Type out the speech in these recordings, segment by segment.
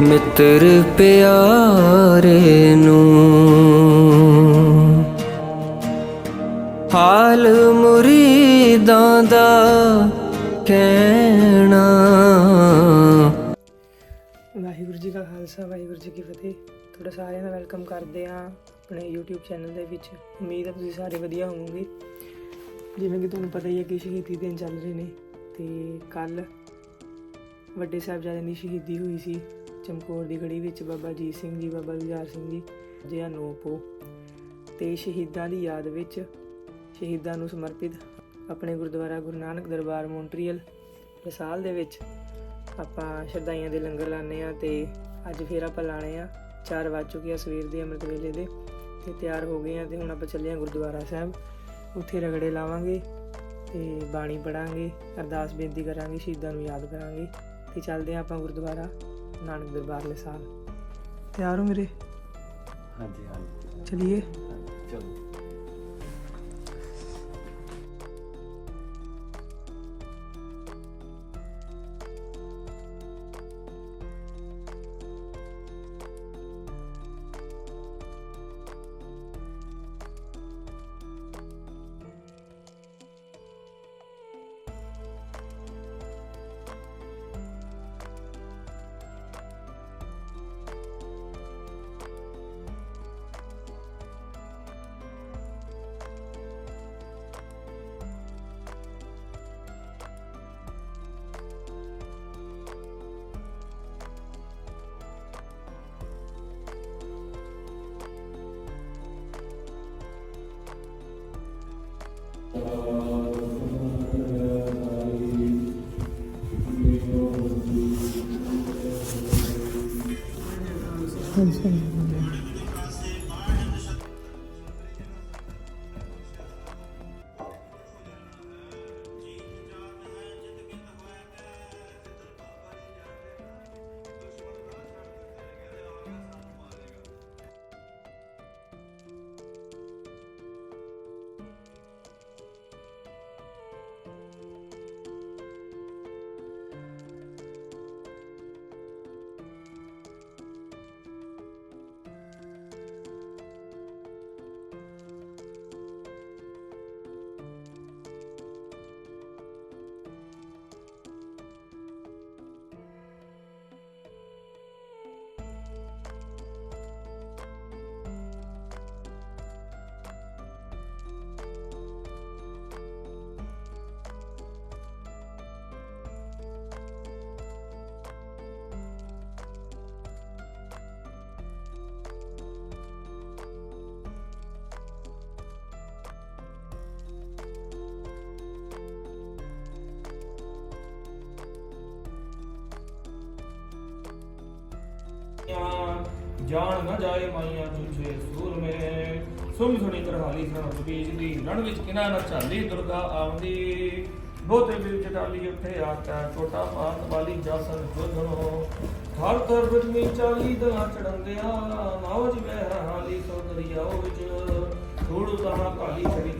ਮਿੱਤਰ ਪਿਆਰੇ ਨੂੰ। ਹਾਲ ਮੁਰੀਦਾਂ ਦਾ ਕਹਿਣਾ। ਵਾਹਿਗੁਰੂ ਜੀ ਕਾ ਖਾਲਸਾ, ਵਾਹਿਗੁਰੂ ਜੀ ਕੀ ਫਤਿਹ। ਤੁਹਾਡਾ ਸਾਰਿਆਂ ਦਾ ਵੈਲਕਮ ਕਰਦੇ ਹਾਂ ਆਪਣੇ YouTube ਚੈਨਲ ਦੇ ਵਿੱਚ। ਉਮੀਦ ਹੈ ਤੁਸੀਂ ਸਾਰੇ ਵਧੀਆ ਹੋਵੋਗੇ। ਜਿਵੇਂ ਕਿ ਤੁਹਾਨੂੰ ਪਤਾ ਹੀ ਹੈ ਕਿ ਸ਼ਹੀਦੀ ਦਿਨ ਚੱਲ ਰਹੇ ਨੇ ਤੇ ਕੱਲ ਵੱਡੇ ਸਾਹਿਬਜ਼ਾਦਿਆਂ ਦੀ ਸ਼ਹੀਦੀ ਹੋਈ ਸੀ। ਚਮਕੌਰ ਦੀ ਗੜੀ ਵਿੱਚ ਬਾਬਾ ਅਜੀਤ ਸਿੰਘ ਜੀ, ਬਾਬਾ ਗੁਰਜਾਰ ਸਿੰਘ ਜੀ ਜਿਹਾ ਨੋਪੋ ਤੇ ਸ਼ਹੀਦਾਂ ਦੀ ਯਾਦ ਵਿੱਚ ਸ਼ਹੀਦਾਂ ਨੂੰ ਸਮਰਪਿਤ ਆਪਣੇ ਗੁਰਦੁਆਰਾ ਗੁਰੂ ਨਾਨਕ ਦਰਬਾਰ ਮੌਂਟਰੀਅਲ ਵਿਸਾਲ ਦੇ ਵਿੱਚ ਆਪਾਂ ਸ਼ਰਦਾਈਆਂ ਦੇ ਲੰਗਰ ਲਾਣੇ ਆ ਤੇ ਅੱਜ ਫੇਰ ਆਪਾਂ ਲਾਣੇ ਆ 4 ਵੱਜ ਚੁੱਕੇ ਆ ਸਵੇਰ ਦੇ ਅੰਮ੍ਰਿਤ ਵੇਲੇ ਦੇ ਤੇ ਤਿਆਰ ਹੋ ਗਏ ਆ ਤੇ ਹੁਣ ਆਪਾਂ ਚੱਲੇ ਆ ਗੁਰਦੁਆਰਾ ਸਾਹਿਬ। ਉੱਥੇ ਰਗੜੇ ਲਾਵਾਂਗੇ ਤੇ ਬਾਣੀ ਪੜਾਂਗੇ ਅਰਦਾਸ ਬੇਨਤੀ ਕਰਾਂਗੇ, ਸ਼ਹੀਦਾਂ ਨੂੰ ਯਾਦ ਕਰਾਂਗੇ ਤੇ ਚੱਲਦੇ ਆ ਆਪਾਂ ਗੁਰਦੁਆਰਾ ਨਾਨਕ ਦਰਬਾਰ ਸਾਹਿਬ। ਤਿਆਰ ਹੋ ਮੇਰੇ? ਹਾਂਜੀ ਹਾਂਜੀ। ਚਲਿਏ। ਚਲੋ। Bình. ਜਾਣ ਨਾ ਜਾਏ ਮਾਈਆਂ ਚੁੱਛੇ ਸੂਰ ਮੇ ਸੁਣ ਸੁਣੀ ਤਰਹਾਲੀ ਸਣ ਬੀਜ ਦੀ ਰਣ ਵਿੱਚ ਕਿਨਾ ਨਾ ਚਾਲੀ ਦੁਰਗਾ ਆਉਂਦੀ। ਬਹੁਤੇ ਵਿੱਚ ਚਟਾਲੀ ਉੱਥੇ ਆਟਾ ਛੋਟਾ ਪਾਤ ਵਾਲੀ ਜਸਨ ਜੋਧਣੋ। ਹਰ ਤਰ ਬਜਮੀ ਚਾਲੀ ਦਲਾ ਚੜੰਦਿਆ ਨਾਵਜ ਵਹਿ ਹਾਲੀ ਸੋਦਰੀਆ ਵਿੱਚ। ਥੋੜੂ ਤਹਾ ਕਾਲੀ ਛੜੀ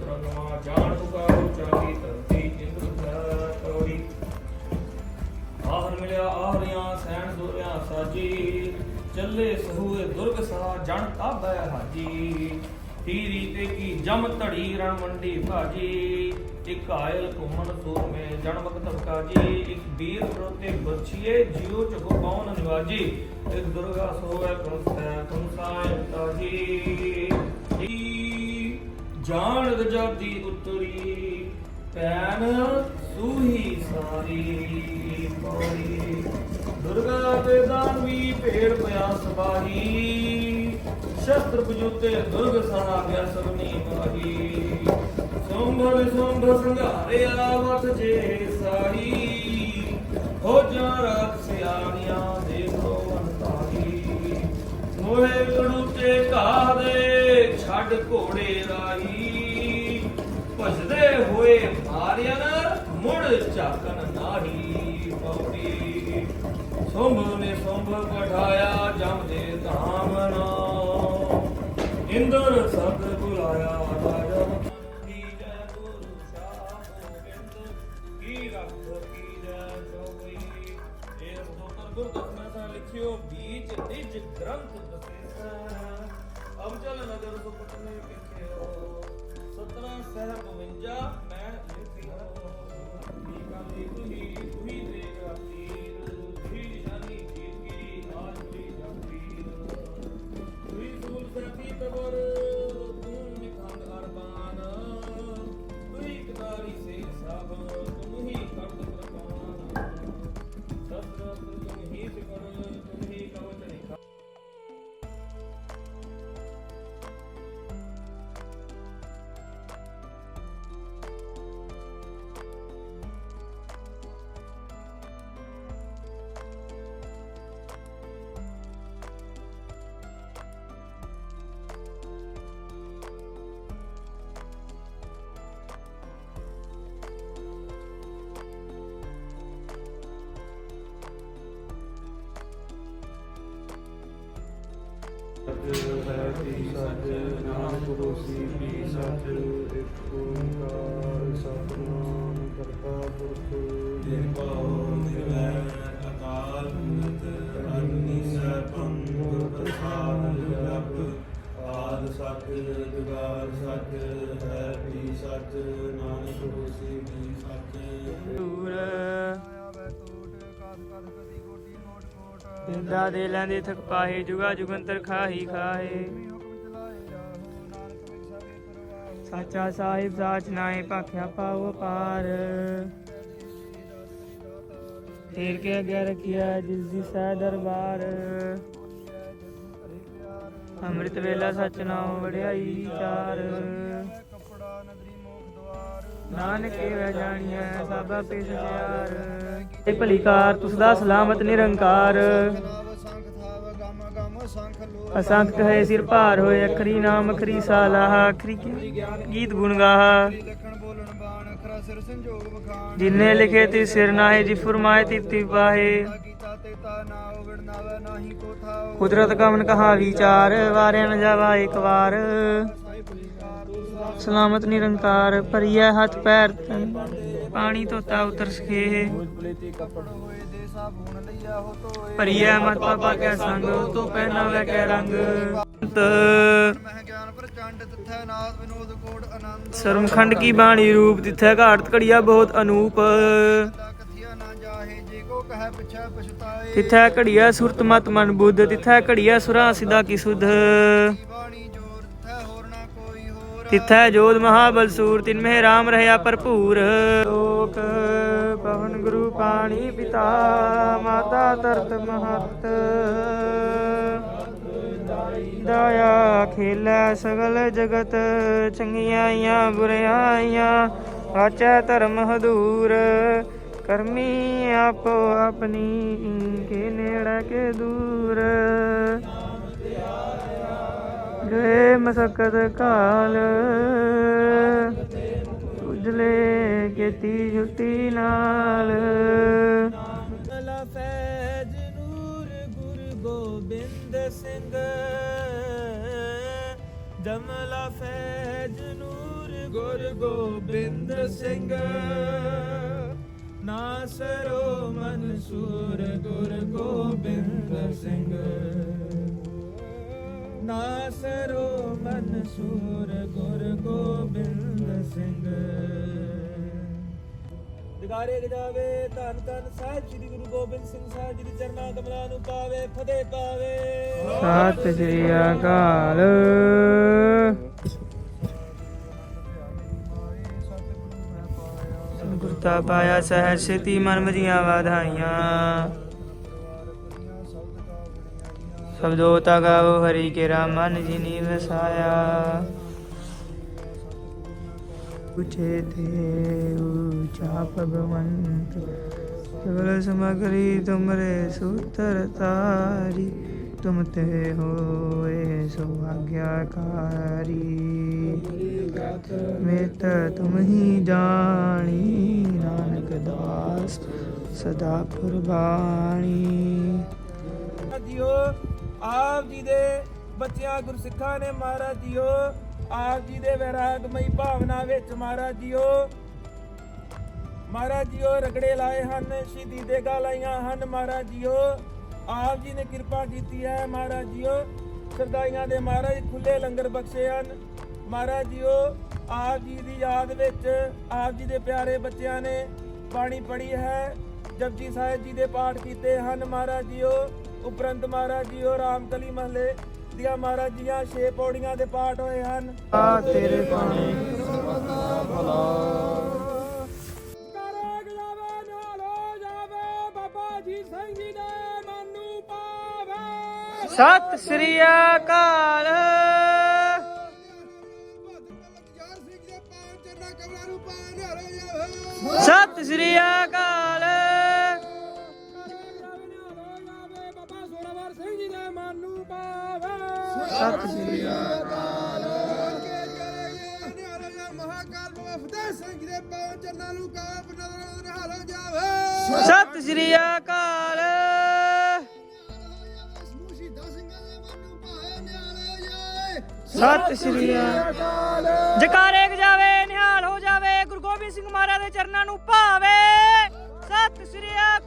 ਚੱਲੇ ਸਹੂਏ ਦੁਰਗ ਸਹਾ ਜਣ ਤਾਬੈ ਹਾਜੀ। ਤੀਰੀ ਤੇ ਕੀ ਜਮ ਧੜੀ ਰਣ ਮੰਡੀ ਭਾਜੀ। ਇੱਕ ਆਇਲ ਘੁੰਮਣ ਸੂਰ ਜਣ ਮਕਤਬ ਕਾਜੀ ਇੱਕ ਵੀਰ ਪ੍ਰੋਤੇ ਬਚੀਏ ਜਿਉ ਚਗੋ ਕੌਣ ਨਿਵਾਜੀ। ਇੱਕ ਦੁਰਗਾ ਸੋਏ ਕੁੰਸੈ ਕੁੰਸਾਇ ਤਾਜੀ। ਜਾਣ ਰਜਾਦੀ ਉਤਰੀ, ਪੈਨ ਸੂਹੀ ਸਾਰੀ ਪੌੜੀ। ਦੁਰਗਾ ਤੇ ਦਾਨਵੀ ਭੇੜ ਪਿਆ ਸਬਾਹੀ ਸ਼ਸਤਰ ਬਜੂਤੇ ਦੁਰਗ ਸਹਾ ਗਿਆ ਸਭਨੀ ਮਾਹੀ ਸੰਭਲ ਸੰਭ ਸੰਘਾਰਿਆ ਵਤ ਜੇ ਸਾਈ ਹੋ ਜਾ ਰਾਤ ਸਿਆਣੀਆਂ ਦੇਖੋ ਅੰਤਾਹੀ ਮੋਏ ਕੜੂਤੇ ਘਾਹ ਦੇ ਛੱਡ ਘੋੜੇ ਰਾਹੀ। ਭਜਦੇ ਹੋਏ ਮਾਰਿਆ ਨਾ ਮੁੜ ਝਾਕਣ ਨਾਹੀ ਪੌੜੀ ਸੁੰਭ ਨੇ ਸੁੰਭ ਪਠਾਇਆ ਜਮ ਦੇ ਧਾਮ ਨਾ ਇੰਦਰ ਕੀ ਇੱਕ ਓੰਕਾਰ ਸਤਿਨਾਮ ਕਰਤਾ ਪੁਰਖ। ਨਿਰਭਉ ਨਿਰਵੈਰ ਅਕਾਲ ਮੂਰਤ ਅਜੂਨੀ ਸੈਭੰ ਗੁਰ ਪ੍ਰਸਾਦ ਜਪ। ਆਦ ਸੱਚ ਜੁਗਾਦ ਸੱਚ ਹੈ ਕੀ ਸੱਚ ਨਾਨਕ ਹੋਸੀ ਕੀ ਸੱਚ। ਦੂਰ ਦਿੰਦਾ ਦੇ ਲੈਂਦੇ ਥਕ ਪਾਹੇ ਜੁਗਾ ਜੁਗੰਤਰ ਖਾਹੀ ਖਾਹੇ। ਸਾਚਾ ਸਾਹਿਬ ਸਾਚ ਨਾਏ ਭਾਖਿਆ ਪਾਉ ਪਾਰ ਤੇਰ ਕੇ ਅੱਗੇ ਰਖਿਆ ਜਿਸ ਦੀ ਸਹਿ ਦਰਬਾਰ। ਅੰਮ੍ਰਿਤ ਵੇਲਾ ਸਚ ਨਾਮ ਵਡਿਆਈ ਵਿਚਾਰ। ਨਾਨਕ ਵੇ ਜਾਣੀਐ ਬਾਬਾ ਪੇ ਸਚਿਆਰ ਇਹ ਭਲੀ ਕਾਰ ਸਲਾਮਤ ਨਿਰੰਕਾਰ। ਅਸੰਖ ਕਹੇ ਸਿਰ ਭਾਰ ਹੋਏ, ਅਖਰੀ ਨਾਮ, ਅਖਰੀ ਸਾਲਾਹ, ਅਖਰੀ ਗੀਤ ਗੁਣ ਗਾਹਾ। ਜਿਨੇ ਲਿਖੇ ਤੀ ਸਿਰ ਨਾਹੀ, ਜੀ ਫਰਮਾਏ ਤੀ ਤੀ ਪਾਹੇ। ਕੁਦਰਤ ਕਮਨ ਕਹਾ ਵਿਚਾਰ, ਵਾਰਿਆ ਨ ਜਾਵਾ ਇੱਕ ਵਾਰ। ਸਲਾਮਤ ਨਿਰੰਕਾਰ ਭਰੀਐ ਹੱਥ ਪੈਰ ਪਾਣੀ ਧੋਤਾ ਉਤਰ ਸਕੇ ਭਰੀਐ ਮਤ ਪਾਪਾ ਕੈ ਸੰਗ ਤੋ ਪਹਿਨਾਵੇ ਕੈ ਰੰਗ। ਅੰਤ ਮਹਿ ਗਿਆਨ ਪ੍ਰਚੰਡ ਤਿਥੈ ਨਾਦ ਵਿਨੋਦ ਕੋਟ ਆਨੰਦ। ਸਰਮਖੰਡ ਕੀ ਬਾਣੀ ਰੂਪ ਤਿਥੈ ਘਾਟ ਘੜੀਆ ਬਹੁਤ ਅਨੂਪ। ਨਾ ਤਿਥੈ ਘੜੀਆ ਸੁਰਤ ਮਤ ਮਨ ਬੁੱਧ ਤਿਥੈ ਘੜੀਆ ਸੁਰਾ ਸਿਦਾ ਕੀ ਸੁਧ। ਬਾਣੀ ਨਾ ਤਿਥੈ ਜੋਧ ਮਹਾਬਲ ਸੂਰ ਤਿਨ ਮਹਿ ਰਾਮ ਰਹਿਆ ਭਰਪੂਰ। ਲੋਕ ਪਵਨ ਗੁਰੂ ਪਾਣੀ ਪਿਤਾ, ਮਾਤਾ ਤਰਤ ਮਹਤ। ਦਇਆ ਖੇਲੈ ਸਗਲ ਜਗਤ ਚੰਗਿਆਈਆਂ ਬੁਰਿਆਈਆਂ ਆਚੈ ਧਰਮ ਹਦੂਰ। ਕਰਮੀ ਆਪੋ ਆਪਣੀ, ਕੇ ਨੇੜਾ ਕੇ ਦੂਰ। ਗਏ ਮਸਕਤ ਕਾਲ। ਉਜਲੇ ਕੀਤੀ ਜੁਤੀ ਨਾਲ। ਫੈਜ ਨੂਰ ਗੁਰ ਗੋਬਿੰਦ ਸਿੰਘ। ਜਮਲਾ ਫੈਜ ਨੂਰ ਗੁਰ ਗੋਬਿੰਦ ਸਿੰਘ। ਨਾਸਰੋ ਮਨਸੂਰ ਗੁਰ ਗੋਬਿੰਦ ਸਿੰਘ। ਨਾਸਰੋ ਮਨਸੂਰ ਗੁਰ ਗੋਬਿੰਦ ਸਿੰਘ ਦਿਗਾਰੇ ਗਜਾਵੇ ਧੰਨ ਧੰਨ ਸਾਹਿਬ ਸ੍ਰੀ ਗੁਰੂ ਗੋਬਿੰਦ ਸਿੰਘ ਸਾਹਿਬ ਜੀ ਦੇ ਚਰਨਾਂ ਕਮਲਾਂ ਨੂੰ ਪਾਵੇ ਫਤਿਹ। ਪਾਵੇ ਸਤਿ ਸ੍ਰੀ ਅਕਾਲ ਗੁਰਤਾ ਪਾਇਆ ਸਹਿਜ ਸੇਤੀ ਮਨ ਮਜੀਆਂ ਵਾਧਾਈਆਂ। ਸਬਦੋ ਤਾ ਗਾਵੋ ਹਰੀ ਕੇ ਰਾਮ, ਮਨ ਜਿਨੀ ਵਸਾਇਆ। ਉਚੇ ਤੇ ਊਚਾ ਭਗਵੰਤ, ਕੇਵਲ ਸਮਗਰੀ ਤੁਮਰੇ ਸੂਤਰ ਤਾਰੀ, ਤੁਮ ਤੇ ਹੋਏ ਸੋ ਮੇਤ ਤੁਮ ਹੀ ਜਾਣੀ, ਨਾਨਕ ਦਾਸ ਸਦਾ ਕੁਰਬਾਨੀ ਜੀਓ ਆਪ ਜੀ ਦੇ ਬੱਚਿਆਂ ਗੁਰਸਿੱਖਾਂ ਨੇ ਮਹਾਰਾਜ ਜੀਓ, ਆਪ ਜੀ ਦੇ ਵੈਰਾਗਮਈ ਭਾਵਨਾ ਵਿੱਚ ਮਹਾਰਾਜ ਜੀਓ ਮਹਾਰਾਜ ਜੀਓ ਰਗੜੇ ਲਾਏ ਹਨ, ਸ਼ਹੀਦੀ ਦੇ ਗਾ ਹਨ ਮਹਾਰਾਜ ਜੀਓ, ਆਪ ਜੀ ਨੇ ਕਿਰਪਾ ਕੀਤੀ ਹੈ ਮਹਾਰਾਜ ਜੀਓ, ਸਰਦਾਈਆਂ ਦੇ ਮਹਾਰਾਜ ਖੁੱਲੇ ਲੰਗਰ ਬਖਸ਼ੇ ਹਨ, ਮਹਾਰਾਜ ਜੀਓ, ਆਪ ਜੀ ਦੀ ਯਾਦ ਵਿੱਚ ਆਪ ਜੀ ਦੇ ਪਿਆਰੇ ਬੱਚਿਆਂ ਨੇ ਬਾਣੀ ਪੜ੍ਹੀ ਹੈ, ਜਪਜੀ ਸਾਹਿਬ ਜੀ ਦੇ ਪਾਠ ਕੀਤੇ ਹਨ ਮਹਾਰਾਜ ਜੀਓ ਉਪਰੰਤ ਮਹਾਰਾਜ ਜੀਓ ਰਾਮਕਲੀ ਮਹਲੇ ਦੀਆਂ ਮਹਾਰਾਜ ਜੀਆਂ ਛੇ ਪੌੜੀਆਂ ਦੇ ਪਾਠ ਹੋਏ ਹਨ। ਆ ਤੇਰੇ ਪਾਣੀ ਹੋ ਜੀ ਜੀ ਸਤਿ ਸ੍ਰੀ ਅਕਾਲ। ਸਤਿ ਸ੍ਰੀ ਅਕਾਲ। ਸਤਿ ਸ੍ਰੀ ਅਕਾਲ। ਭਾਏ ਨਿਹਾਲੋ ਜਾਵੇ। ਸਤਿ ਸ੍ਰੀ ਅਕਾਲ। ਜਕਾਰੇ ਜਾਵੇ ਨਿਹਾਲ ਹੋ ਜਾਵੇ ਗੁਰੂ ਗੋਬਿੰਦ ਸਿੰਘ ਮਹਾਰਾਜ ਦੇ ਚਰਨਾਂ ਨੂੰ ਭਾਵੇ। ਸਤਿ ਸ੍ਰੀ ਅਕਾਲ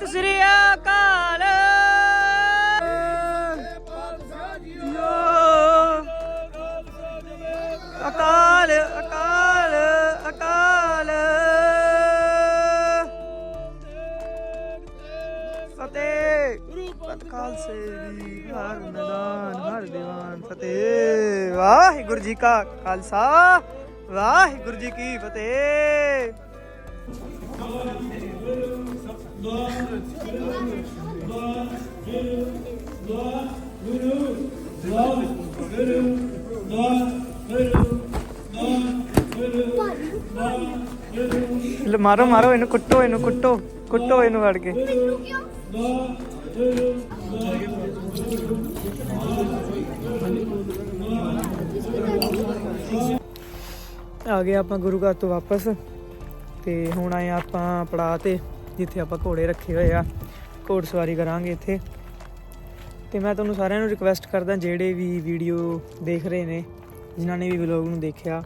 ਸਤਿ ਸ੍ਰੀ ਅਕਾਲ। ਅਕਾਲ ਅਕਾਲ ਅਕਾਲ। ਫਤਿਹ। ਪਤ ਖਾਲਸੇ ਦੀ ਹਰ ਮੈਦਾਨ, ਹਰ ਦੀਵਾਨ ਫਤਿਹ। ਵਾਹਿਗੁਰੂ ਜੀ ਕਾ ਖਾਲਸਾ, ਵਾਹਿਗੁਰੂ ਜੀ ਕੀ ਫਤਿਹ। ਲੈ ਮਾਰੋ ਮਾਰੋ, ਇਹਨੂੰ ਕੁੱਟੋ ਇਹਨੂੰ ਕੁੱਟੋ ਕੁੱਟੋ ਇਹਨੂੰ ਵੜ ਕੇ। ਆ ਗਏ ਆਪਾਂ ਗੁਰੂ ਘਰ ਤੋਂ ਵਾਪਸ, ਤੇ ਹੁਣ ਆਏ ਆਪਾਂ ਪੜਾ ਤੇ। ਜਿੱਥੇ ਆਪਾਂ ਘੋੜੇ ਰੱਖੇ ਹੋਏ ਆ, ਘੋੜ ਸਵਾਰੀ ਕਰਾਂਗੇ ਇੱਥੇ। ਤੇ ਮੈਂ ਤੁਹਾਨੂੰ ਸਾਰਿਆਂ ਨੂੰ ਰਿਕਵੈਸਟ ਕਰਦਾ, ਜਿਹੜੇ ਵੀ ਵੀਡੀਓ ਦੇਖ ਰਹੇ ਨੇ, ਜਿਨ੍ਹਾਂ ਨੇ ਵੀ ਵਲੌਗ ਨੂੰ ਦੇਖਿਆ,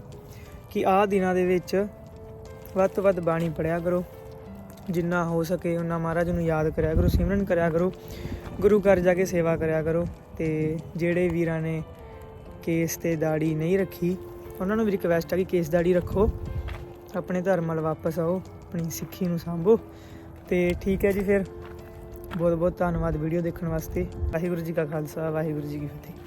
ਕਿ ਆਹ ਦਿਨਾਂ ਦੇ ਵਿੱਚ ਵੱਧ ਤੋਂ ਵੱਧ ਬਾਣੀ ਪੜਿਆ ਕਰੋ। ਜਿੰਨਾ ਹੋ ਸਕੇ ਉਹਨਾਂ ਮਹਾਰਾਜ ਨੂੰ ਯਾਦ ਕਰਿਆ ਕਰੋ, ਸਿਮਰਨ ਕਰਿਆ ਕਰੋ, ਗੁਰੂ ਘਰ ਜਾ ਕੇ ਸੇਵਾ ਕਰਿਆ ਕਰੋ। ਤੇ ਜਿਹੜੇ ਵੀਰਾਂ ਨੇ ਕੇਸ ਤੇ ਦਾੜੀ ਨਹੀਂ ਰੱਖੀ, ਉਹਨਾਂ ਨੂੰ ਵੀ ਰਿਕਵੈਸਟ ਆ ਕਿ ਕੇਸ ਦਾੜੀ ਰੱਖੋ, ਆਪਣੇ ਧਰਮ ਵੱਲ ਵਾਪਸ ਆਓ, ਆਪਣੀ ਸਿੱਖੀ ਨੂੰ ਸੰਭੋ। ਤੇ ਠੀਕ ਹੈ ਜੀ ਫਿਰ। ਬਹੁਤ ਬਹੁਤ ਧੰਨਵਾਦ ਵੀਡੀਓ ਦੇਖਣ ਵਾਸਤੇ। ਵਾਹਿਗੁਰੂ ਜੀ ਕਾ ਖਾਲਸਾ, ਵਾਹਿਗੁਰੂ ਜੀ ਕੀ ਫਤਿਹ।